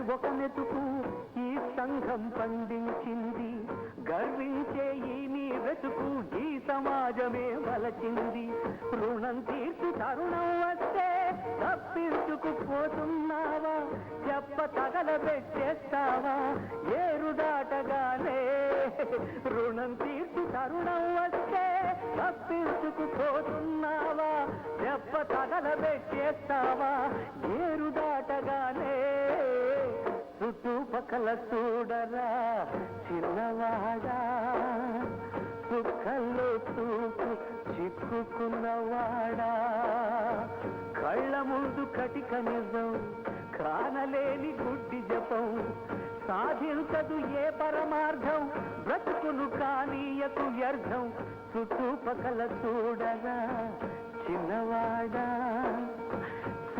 ప్రతి ఒక మెతుకు ఈ సంఘం పండించింది. గర్వించే ఈ మీ వెతుకు ఈ సమాజమే వలచింది రుణం తీర్చు తరుణం వస్తే తప్పించుకుపోతున్నావా? చెప్ప తగలబెట్టేస్తావా ఏరుదాటగానే రుణం తీర్చు తరుణం వస్తే తప్పించుకుపోతున్నావా? చెప్ప తగలబెట్టేస్తావా చుట్టుపక్కల చూడరా చిన్నవాడా? సుఖంలో చూపు చిక్కుకున్నవాడా? కళ్ళ ముందు కటిక నిజం కానలేని గుడ్డి జపం సాధించదు ఏ పరమార్థం బ్రతుకును కానీయకు వ్యర్థం చుట్టుపక్కల చూడరా?